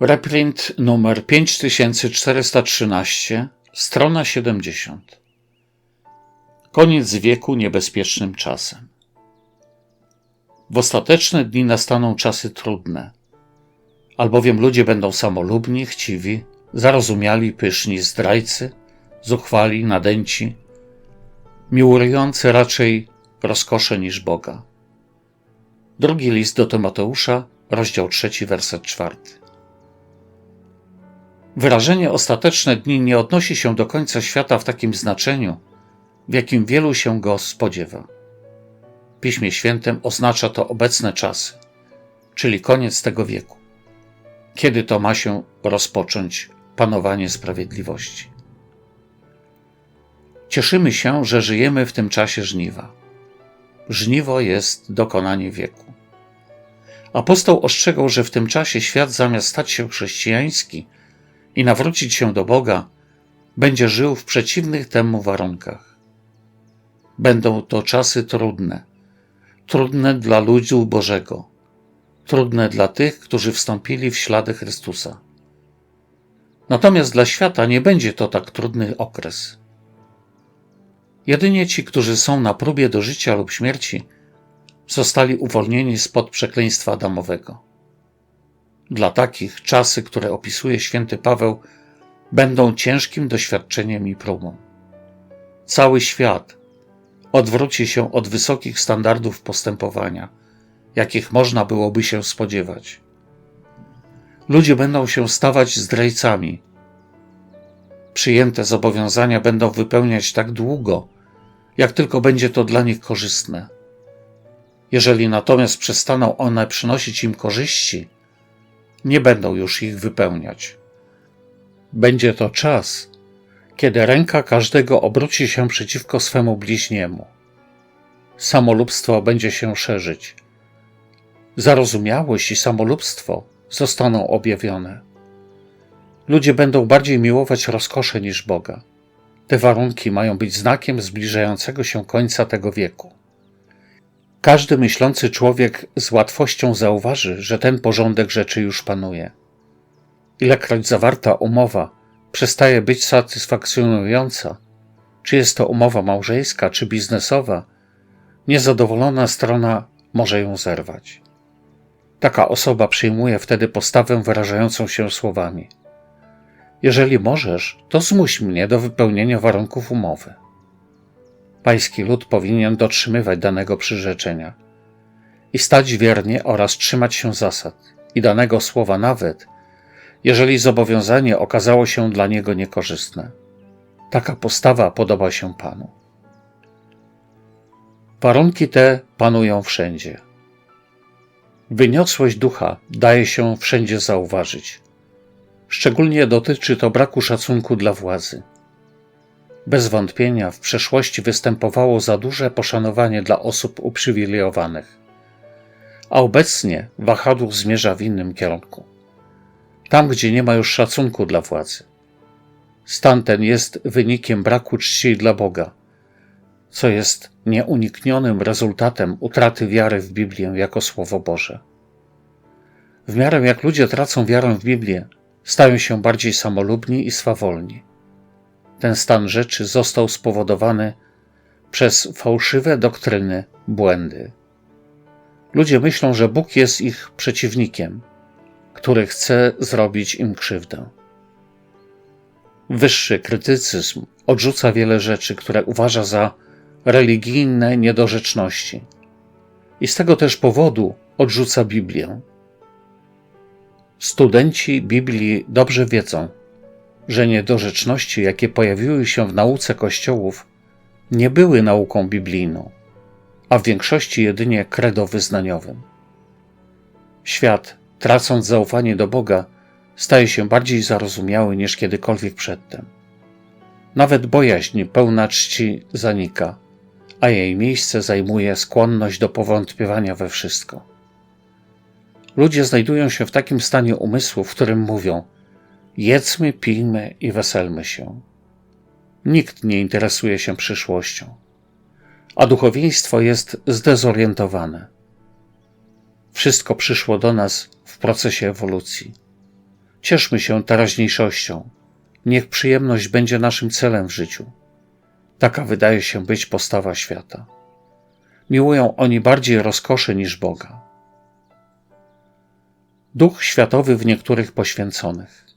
Reprint numer 5413, strona 70. Koniec wieku niebezpiecznym czasem. W ostateczne dni nastaną czasy trudne, albowiem ludzie będą samolubni, chciwi, zarozumiali, pyszni, zdrajcy, zuchwali, nadęci, miłujący raczej rozkosze niż Boga. Drugi list do Tymoteusza, rozdział trzeci, werset czwarty. Wyrażenie ostateczne dni nie odnosi się do końca świata w takim znaczeniu, w jakim wielu się go spodziewa. W Piśmie Świętym oznacza to obecne czasy, czyli koniec tego wieku. Kiedy to ma się rozpocząć panowanie sprawiedliwości? Cieszymy się, że żyjemy w tym czasie żniwa. Żniwo jest dokonanie wieku. Apostoł ostrzegał, że w tym czasie świat zamiast stać się chrześcijański, i nawrócić się do Boga, będzie żył w przeciwnych temu warunkach. Będą to czasy trudne, trudne dla ludzi Bożego, trudne dla tych, którzy wstąpili w ślady Chrystusa. Natomiast dla świata nie będzie to tak trudny okres. Jedynie ci, którzy są na próbie do życia lub śmierci, zostali uwolnieni spod przekleństwa Adamowego. Dla takich czasy, które opisuje święty Paweł, będą ciężkim doświadczeniem i próbą. Cały świat odwróci się od wysokich standardów postępowania, jakich można byłoby się spodziewać. Ludzie będą się stawać zdrajcami. Przyjęte zobowiązania będą wypełniać tak długo, jak tylko będzie to dla nich korzystne. Jeżeli natomiast przestaną one przynosić im korzyści, nie będą już ich wypełniać. Będzie to czas, kiedy ręka każdego obróci się przeciwko swemu bliźniemu. Samolubstwo będzie się szerzyć. Zarozumiałość i samolubstwo zostaną objawione. Ludzie będą bardziej miłować rozkosze niż Boga. Te warunki mają być znakiem zbliżającego się końca tego wieku. Każdy myślący człowiek z łatwością zauważy, że ten porządek rzeczy już panuje. Ilekroć zawarta umowa przestaje być satysfakcjonująca, czy jest to umowa małżeńska, czy biznesowa, niezadowolona strona może ją zerwać. Taka osoba przyjmuje wtedy postawę wyrażającą się słowami: Jeżeli możesz, to zmuś mnie do wypełnienia warunków umowy. Pański lud powinien dotrzymywać danego przyrzeczenia i stać wiernie oraz trzymać się zasad i danego słowa nawet, jeżeli zobowiązanie okazało się dla niego niekorzystne. Taka postawa podoba się Panu. Warunki te panują wszędzie. Wyniosłość ducha daje się wszędzie zauważyć. Szczególnie dotyczy to braku szacunku dla władzy. Bez wątpienia w przeszłości występowało za duże poszanowanie dla osób uprzywilejowanych, a obecnie wahadło zmierza w innym kierunku. Tam, gdzie nie ma już szacunku dla władzy. Stan ten jest wynikiem braku czci dla Boga, co jest nieuniknionym rezultatem utraty wiary w Biblię jako Słowo Boże. W miarę jak ludzie tracą wiarę w Biblię, stają się bardziej samolubni i swawolni ten stan rzeczy został spowodowany przez fałszywe doktryny, błędy. Ludzie myślą, że Bóg jest ich przeciwnikiem, który chce zrobić im krzywdę. Wyższy krytycyzm odrzuca wiele rzeczy, które uważa za religijne niedorzeczności. I z tego też powodu odrzuca Biblię. Studenci Biblii dobrze wiedzą, że niedorzeczności, jakie pojawiły się w nauce kościołów, nie były nauką biblijną, a w większości jedynie kredo wyznaniowym. Świat, tracąc zaufanie do Boga, staje się bardziej zarozumiały niż kiedykolwiek przedtem. Nawet bojaźń pełna czci zanika, a jej miejsce zajmuje skłonność do powątpiewania we wszystko. Ludzie znajdują się w takim stanie umysłu, w którym mówią – Jedzmy, pijmy i weselmy się. Nikt nie interesuje się przyszłością, a duchowieństwo jest zdezorientowane. Wszystko przyszło do nas w procesie ewolucji. Cieszmy się teraźniejszością. Niech przyjemność będzie naszym celem w życiu. Taka wydaje się być postawa świata. Miłują oni bardziej rozkoszy niż Boga. Duch światowy w niektórych poświęconych.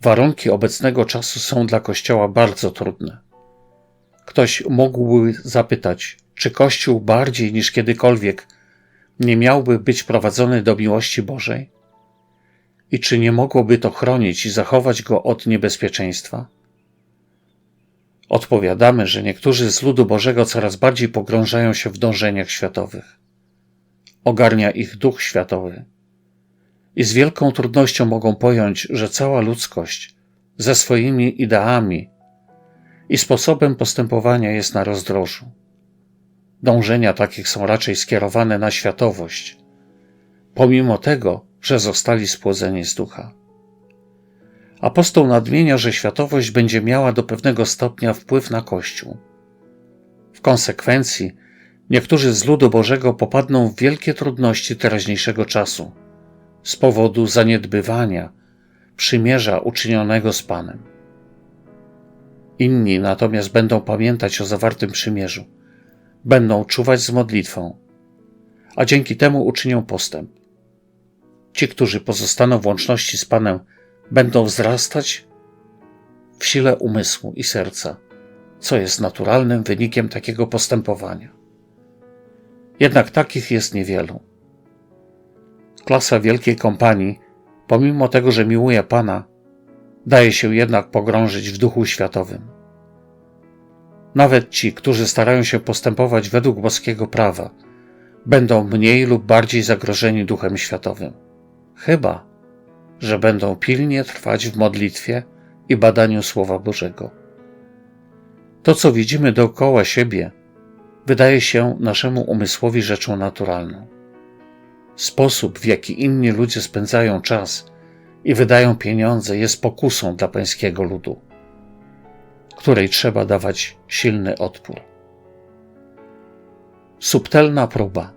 Warunki obecnego czasu są dla Kościoła bardzo trudne. Ktoś mógłby zapytać, czy Kościół bardziej niż kiedykolwiek nie miałby być prowadzony do miłości Bożej? I czy nie mogłoby to chronić i zachować go od niebezpieczeństwa? Odpowiadamy, że niektórzy z ludu Bożego coraz bardziej pogrążają się w dążeniach światowych. Ogarnia ich duch światowy. I z wielką trudnością mogą pojąć, że cała ludzkość ze swoimi ideami i sposobem postępowania jest na rozdrożu. Dążenia takich są raczej skierowane na światowość, pomimo tego, że zostali spłodzeni z ducha. Apostoł nadmienia, że światowość będzie miała do pewnego stopnia wpływ na Kościół. W konsekwencji niektórzy z ludu Bożego popadną w wielkie trudności teraźniejszego czasu z powodu zaniedbywania przymierza uczynionego z Panem. Inni natomiast będą pamiętać o zawartym przymierzu, będą czuwać z modlitwą, a dzięki temu uczynią postęp. Ci, którzy pozostaną w łączności z Panem, będą wzrastać w sile umysłu i serca, co jest naturalnym wynikiem takiego postępowania. Jednak takich jest niewielu. Klasa wielkiej kompanii, pomimo tego, że miłuje Pana, daje się jednak pogrążyć w duchu światowym. Nawet ci, którzy starają się postępować według boskiego prawa, będą mniej lub bardziej zagrożeni duchem światowym. Chyba, że będą pilnie trwać w modlitwie i badaniu Słowa Bożego. To, co widzimy dookoła siebie, wydaje się naszemu umysłowi rzeczą naturalną. Sposób, w jaki inni ludzie spędzają czas i wydają pieniądze, jest pokusą dla pańskiego ludu, której trzeba dawać silny odpór. Subtelna próba.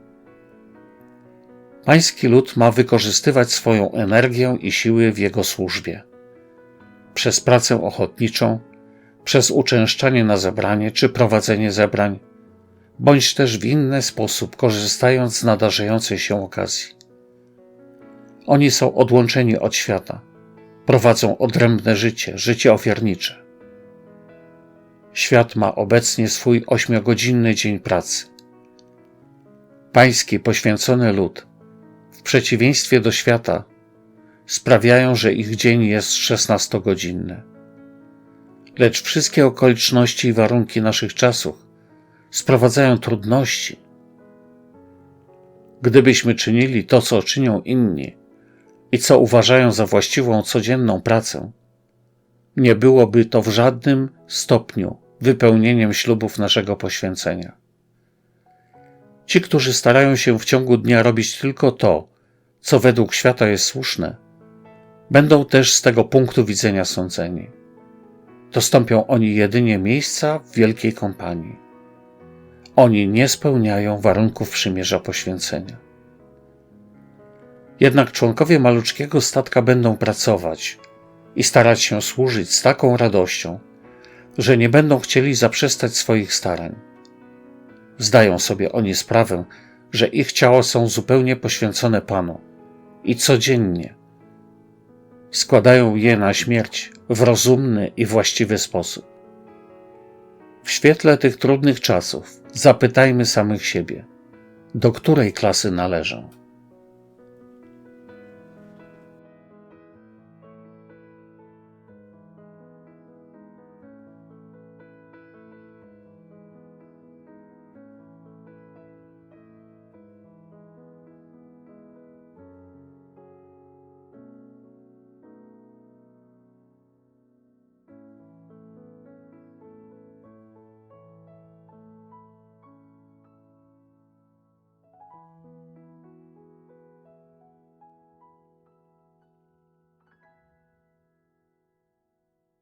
Pański lud ma wykorzystywać swoją energię i siły w jego służbie. Przez pracę ochotniczą, przez uczęszczanie na zebranie czy prowadzenie zebrań, bądź też w inny sposób, korzystając z nadarzającej się okazji. Oni są odłączeni od świata, prowadzą odrębne życie, życie ofiarnicze. Świat ma obecnie swój ośmiogodzinny dzień pracy. Pański poświęcony lud w przeciwieństwie do świata, sprawiają, że ich dzień jest szesnastogodzinny. Lecz wszystkie okoliczności i warunki naszych czasów sprowadzają trudności. Gdybyśmy czynili to, co czynią inni i co uważają za właściwą codzienną pracę, nie byłoby to w żadnym stopniu wypełnieniem ślubów naszego poświęcenia. Ci, którzy starają się w ciągu dnia robić tylko to, co według świata jest słuszne, będą też z tego punktu widzenia sądzeni. Dostąpią oni jedynie miejsca w wielkiej kompanii. Oni nie spełniają warunków przymierza poświęcenia. Jednak członkowie maluczkiego statka będą pracować i starać się służyć z taką radością, że nie będą chcieli zaprzestać swoich starań. Zdają sobie oni sprawę, że ich ciała są zupełnie poświęcone Panu i codziennie składają je na śmierć w rozumny i właściwy sposób. W świetle tych trudnych czasów zapytajmy samych siebie, do której klasy należą.